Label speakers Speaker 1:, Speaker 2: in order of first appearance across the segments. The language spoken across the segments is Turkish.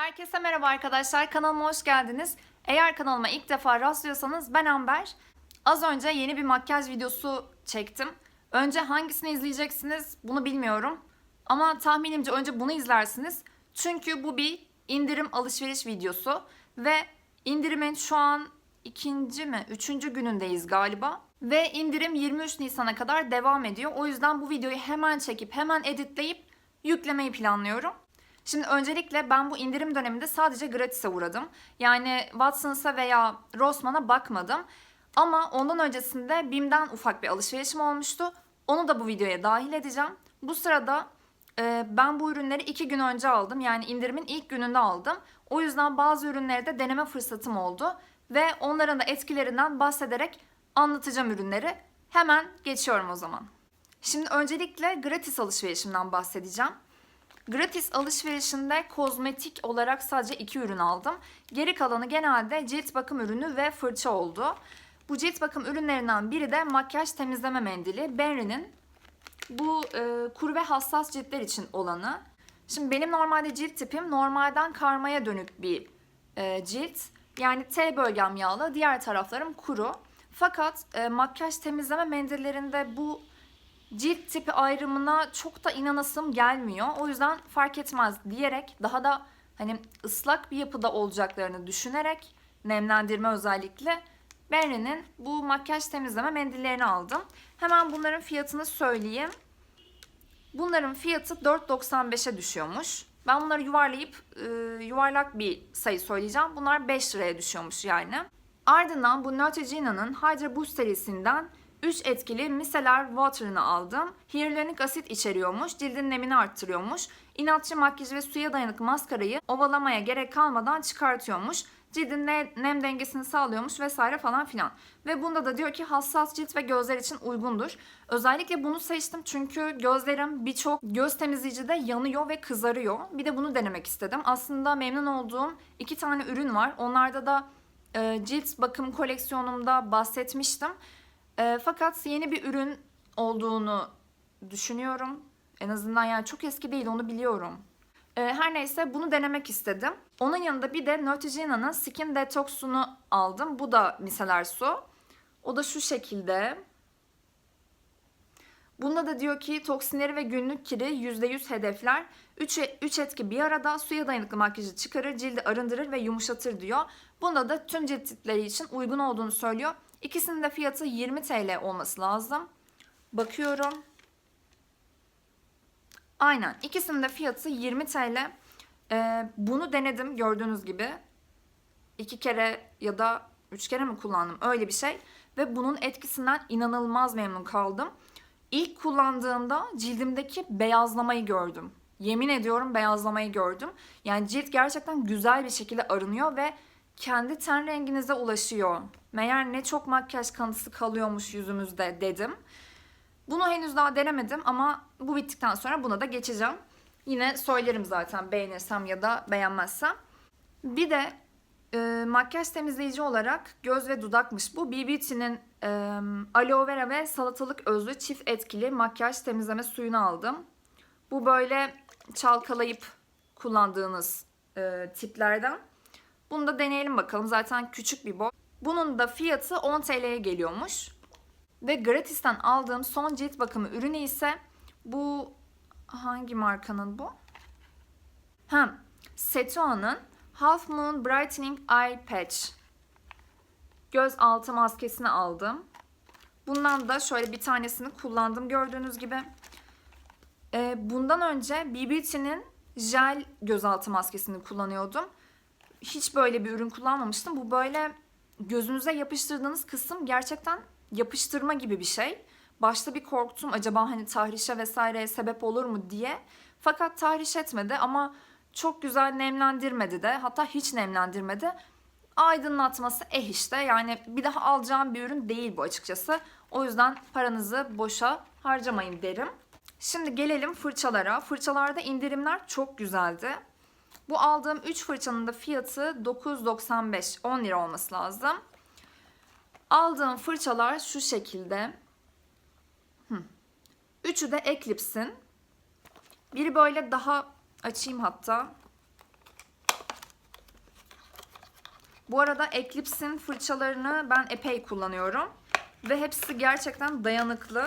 Speaker 1: Herkese merhaba arkadaşlar. Kanalıma hoş geldiniz. Eğer kanalıma ilk defa rastlıyorsanız ben Amber. Az önce yeni bir makyaj videosu çektim. Önce hangisini izleyeceksiniz bunu bilmiyorum. Ama tahminimce önce bunu izlersiniz. Çünkü bu bir indirim alışveriş videosu. Ve indirimin şu an ikinci mi, üçüncü günündeyiz galiba. Ve indirim 23 Nisan'a kadar devam ediyor. O yüzden bu videoyu hemen çekip hemen editleyip yüklemeyi planlıyorum. Şimdi öncelikle ben bu indirim döneminde sadece gratis'e uğradım. Yani Watson's'a veya Rossmann'a bakmadım. Ama ondan öncesinde BİM'den ufak bir alışverişim olmuştu. Onu da bu videoya dahil edeceğim. Bu sırada e, ben bu ürünleri iki gün önce aldım. Yani indirimin ilk gününde aldım. O yüzden bazı ürünleri de deneme fırsatım oldu. Ve onların da etkilerinden bahsederek anlatacağım ürünleri. Hemen geçiyorum o zaman. Şimdi öncelikle gratis alışverişimden bahsedeceğim. Gratis alışverişinde kozmetik olarak sadece iki ürün aldım. Geri kalanı genelde cilt bakım ürünü ve fırça oldu. Bu cilt bakım ürünlerinden biri de makyaj temizleme mendili. Benry'nin bu e, kuru ve hassas ciltler için olanı. Şimdi benim normalde cilt tipim normalden karmaya dönük bir e, cilt. Yani T bölgem yağlı, diğer taraflarım kuru. Fakat e, makyaj temizleme mendillerinde bu cilt tipi ayrımına çok da inanasım gelmiyor. O yüzden fark etmez diyerek daha da hani ıslak bir yapıda olacaklarını düşünerek nemlendirme özellikle Benry'nin bu makyaj temizleme mendillerini aldım. Hemen bunların fiyatını söyleyeyim. Bunların fiyatı 4.95'e düşüyormuş. Ben bunları yuvarlayıp e, yuvarlak bir sayı söyleyeceğim. Bunlar 5 liraya düşüyormuş yani. Ardından bu Neutrogena'nın Hydra Boost serisinden 3 etkili micellar water'ını aldım. Hyaluronik asit içeriyormuş, cildin nemini arttırıyormuş. İnatçı makyaj ve suya dayanıklı maskarayı ovalamaya gerek kalmadan çıkartıyormuş. Cildin ne- nem dengesini sağlıyormuş vesaire falan filan. Ve bunda da diyor ki hassas cilt ve gözler için uygundur. Özellikle bunu seçtim çünkü gözlerim birçok göz temizleyicide yanıyor ve kızarıyor. Bir de bunu denemek istedim. Aslında memnun olduğum iki tane ürün var. Onlarda da e, cilt bakım koleksiyonumda bahsetmiştim. E, fakat yeni bir ürün olduğunu düşünüyorum. En azından yani çok eski değil onu biliyorum. E, her neyse bunu denemek istedim. Onun yanında bir de Neutrogena'nın Skin Detox'unu aldım. Bu da miseler su. O da şu şekilde. Bunda da diyor ki toksinleri ve günlük kiri %100 hedefler. 3, 3 etki bir arada suya dayanıklı makyajı çıkarır, cildi arındırır ve yumuşatır diyor. Bunda da tüm cilt tipleri için uygun olduğunu söylüyor. İkisinin de fiyatı 20 TL olması lazım. Bakıyorum. Aynen. İkisinin de fiyatı 20 TL. Ee, bunu denedim gördüğünüz gibi. iki kere ya da üç kere mi kullandım öyle bir şey. Ve bunun etkisinden inanılmaz memnun kaldım. İlk kullandığımda cildimdeki beyazlamayı gördüm. Yemin ediyorum beyazlamayı gördüm. Yani cilt gerçekten güzel bir şekilde arınıyor ve kendi ten renginize ulaşıyor. Meğer ne çok makyaj kanıtısı kalıyormuş yüzümüzde dedim. Bunu henüz daha denemedim ama bu bittikten sonra buna da geçeceğim. Yine söylerim zaten beğenirsem ya da beğenmezsem. Bir de e, makyaj temizleyici olarak göz ve dudakmış bu. BBT'nin e, aloe vera ve salatalık özlü çift etkili makyaj temizleme suyunu aldım. Bu böyle çalkalayıp kullandığınız e, tiplerden. Bunu da deneyelim bakalım. Zaten küçük bir boy. Bunun da fiyatı 10 TL'ye geliyormuş. Ve gratis'ten aldığım son cilt bakımı ürünü ise bu hangi markanın bu? Hem Setua'nın Half Moon Brightening Eye Patch göz altı maskesini aldım. Bundan da şöyle bir tanesini kullandım gördüğünüz gibi. Ee, bundan önce BBT'nin jel gözaltı maskesini kullanıyordum. Hiç böyle bir ürün kullanmamıştım. Bu böyle gözünüze yapıştırdığınız kısım gerçekten yapıştırma gibi bir şey. Başta bir korktum acaba hani tahrişe vesaireye sebep olur mu diye. Fakat tahriş etmedi ama çok güzel nemlendirmedi de hatta hiç nemlendirmedi. Aydınlatması eh işte yani bir daha alacağım bir ürün değil bu açıkçası. O yüzden paranızı boşa harcamayın derim. Şimdi gelelim fırçalara. Fırçalarda indirimler çok güzeldi. Bu aldığım 3 fırçanın da fiyatı 9.95 10 lira olması lazım. Aldığım fırçalar şu şekilde. Üçü de Eclipse'in. Biri böyle daha açayım hatta. Bu arada Eclipse'in fırçalarını ben epey kullanıyorum. Ve hepsi gerçekten dayanıklı.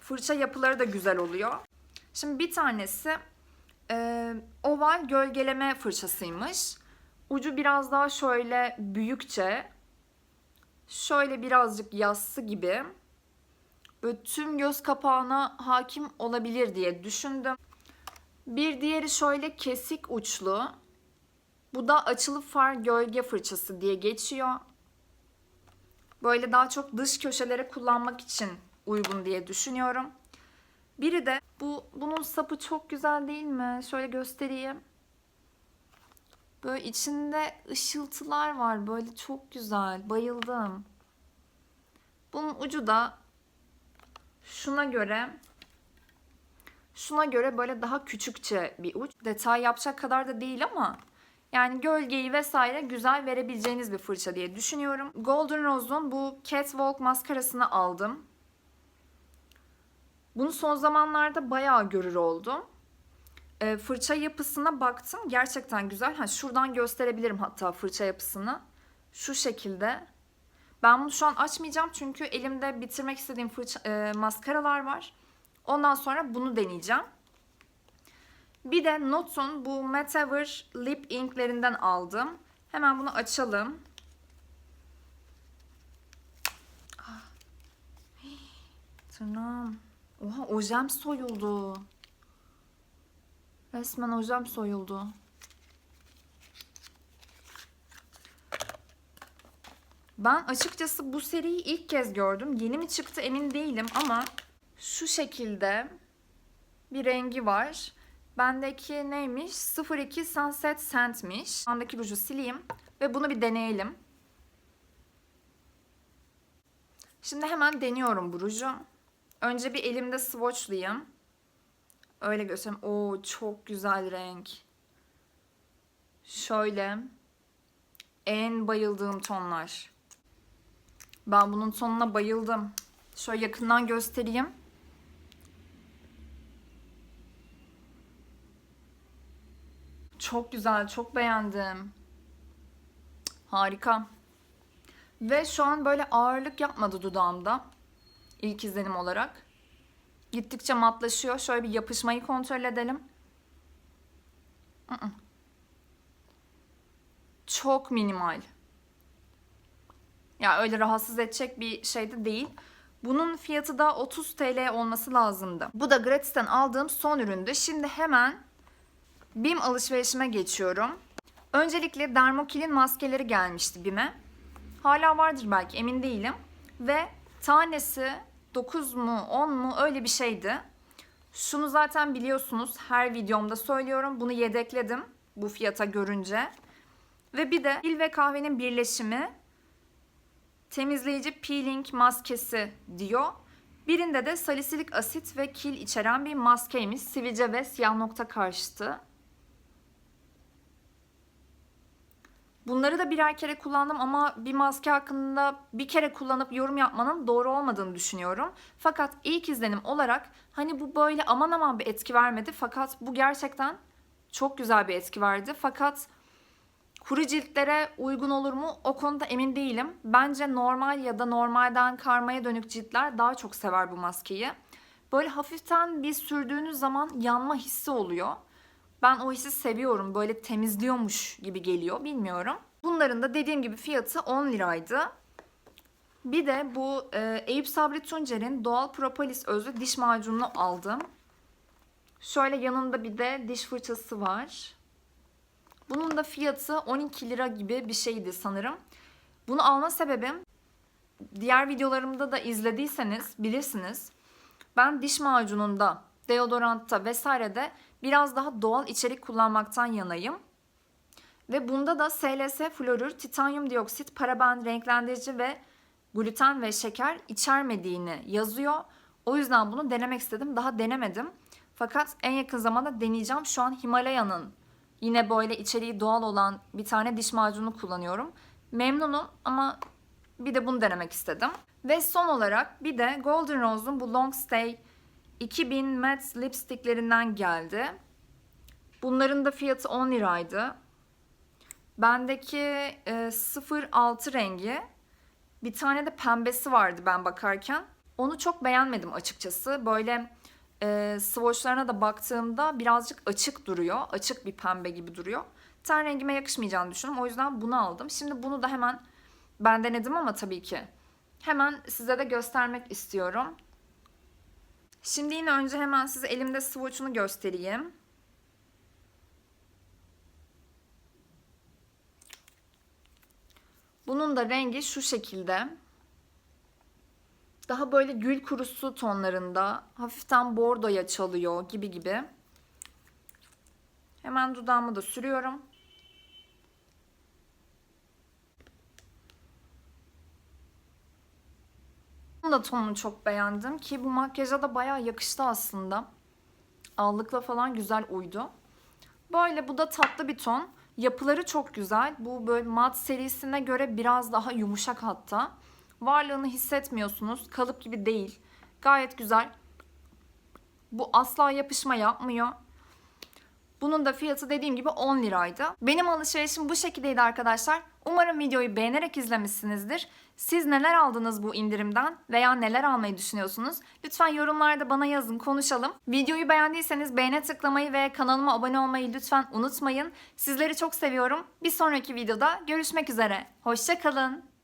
Speaker 1: Fırça yapıları da güzel oluyor. Şimdi bir tanesi e, oval gölgeleme fırçasıymış. Ucu biraz daha şöyle büyükçe, şöyle birazcık yassı gibi. Böyle tüm göz kapağına hakim olabilir diye düşündüm. Bir diğeri şöyle kesik uçlu. Bu da açılı far gölge fırçası diye geçiyor. Böyle daha çok dış köşelere kullanmak için uygun diye düşünüyorum. Biri de bu bunun sapı çok güzel değil mi? Şöyle göstereyim. Böyle içinde ışıltılar var. Böyle çok güzel. Bayıldım. Bunun ucu da şuna göre şuna göre böyle daha küçükçe bir uç. Detay yapacak kadar da değil ama yani gölgeyi vesaire güzel verebileceğiniz bir fırça diye düşünüyorum. Golden Rose'un bu Catwalk maskarasını aldım. Bunu son zamanlarda bayağı görür oldum. E, fırça yapısına baktım. Gerçekten güzel. Ha, şuradan gösterebilirim hatta fırça yapısını. Şu şekilde. Ben bunu şu an açmayacağım çünkü elimde bitirmek istediğim fırça, e, maskaralar var. Ondan sonra bunu deneyeceğim. Bir de Notun bu Metaver Lip Ink'lerinden aldım. Hemen bunu açalım. Ah. Tırnağım. Oha ojem soyuldu. Resmen ojem soyuldu. Ben açıkçası bu seriyi ilk kez gördüm. Yeni mi çıktı emin değilim ama şu şekilde bir rengi var. Bendeki neymiş? 02 Sunset Scent'miş. Bendeki ruju sileyim ve bunu bir deneyelim. Şimdi hemen deniyorum bu ruju. Önce bir elimde swatchlayayım. Öyle göstereyim. Oo çok güzel renk. Şöyle. En bayıldığım tonlar. Ben bunun tonuna bayıldım. Şöyle yakından göstereyim. Çok güzel, çok beğendim. Harika. Ve şu an böyle ağırlık yapmadı dudağımda. İlk izlenim olarak. Gittikçe matlaşıyor. Şöyle bir yapışmayı kontrol edelim. Çok minimal. Ya öyle rahatsız edecek bir şey de değil. Bunun fiyatı da 30 TL olması lazımdı. Bu da Gratis'ten aldığım son üründü. Şimdi hemen BİM alışverişime geçiyorum. Öncelikle Dermokil'in maskeleri gelmişti BİM'e. Hala vardır belki emin değilim. Ve tanesi 9 mu 10 mu öyle bir şeydi. Şunu zaten biliyorsunuz her videomda söylüyorum. Bunu yedekledim bu fiyata görünce. Ve bir de pil ve kahvenin birleşimi temizleyici peeling maskesi diyor. Birinde de salisilik asit ve kil içeren bir maskeymiş. Sivilce ve siyah nokta karşıtı. Bunları da birer kere kullandım ama bir maske hakkında bir kere kullanıp yorum yapmanın doğru olmadığını düşünüyorum. Fakat ilk izlenim olarak hani bu böyle aman aman bir etki vermedi fakat bu gerçekten çok güzel bir etki verdi. Fakat kuru ciltlere uygun olur mu o konuda emin değilim. Bence normal ya da normalden karmaya dönük ciltler daha çok sever bu maskeyi. Böyle hafiften bir sürdüğünüz zaman yanma hissi oluyor. Ben o hissi seviyorum. Böyle temizliyormuş gibi geliyor. Bilmiyorum. Bunların da dediğim gibi fiyatı 10 liraydı. Bir de bu e, Eyüp Sabri Tuncer'in doğal propolis özlü diş macununu aldım. Şöyle yanında bir de diş fırçası var. Bunun da fiyatı 12 lira gibi bir şeydi sanırım. Bunu alma sebebim diğer videolarımda da izlediyseniz bilirsiniz. Ben diş macununda, deodorantta vesairede biraz daha doğal içerik kullanmaktan yanayım. Ve bunda da SLS florür, titanyum dioksit, paraben, renklendirici ve gluten ve şeker içermediğini yazıyor. O yüzden bunu denemek istedim. Daha denemedim. Fakat en yakın zamanda deneyeceğim. Şu an Himalaya'nın yine böyle içeriği doğal olan bir tane diş macunu kullanıyorum. Memnunum ama bir de bunu denemek istedim. Ve son olarak bir de Golden Rose'un bu Long Stay 2000 matte lipsticklerinden geldi. Bunların da fiyatı 10 liraydı. Bendeki e, 06 rengi. Bir tane de pembesi vardı ben bakarken. Onu çok beğenmedim açıkçası. Böyle e, swatchlarına da baktığımda birazcık açık duruyor. Açık bir pembe gibi duruyor. Ten rengime yakışmayacağını düşündüm. O yüzden bunu aldım. Şimdi bunu da hemen ben denedim ama tabii ki. Hemen size de göstermek istiyorum. Şimdi yine önce hemen size elimde swatch'unu göstereyim. Bunun da rengi şu şekilde. Daha böyle gül kurusu tonlarında, hafiften bordoya çalıyor gibi gibi. Hemen dudağımı da sürüyorum. Da tonunu çok beğendim ki bu makyaja da bayağı yakıştı aslında. Allıkla falan güzel uydu. Böyle bu da tatlı bir ton. Yapıları çok güzel. Bu böyle mat serisine göre biraz daha yumuşak hatta. Varlığını hissetmiyorsunuz. Kalıp gibi değil. Gayet güzel. Bu asla yapışma yapmıyor. Bunun da fiyatı dediğim gibi 10 liraydı. Benim alışverişim bu şekildeydi arkadaşlar. Umarım videoyu beğenerek izlemişsinizdir. Siz neler aldınız bu indirimden veya neler almayı düşünüyorsunuz? Lütfen yorumlarda bana yazın, konuşalım. Videoyu beğendiyseniz beğene tıklamayı ve kanalıma abone olmayı lütfen unutmayın. Sizleri çok seviyorum. Bir sonraki videoda görüşmek üzere. Hoşçakalın.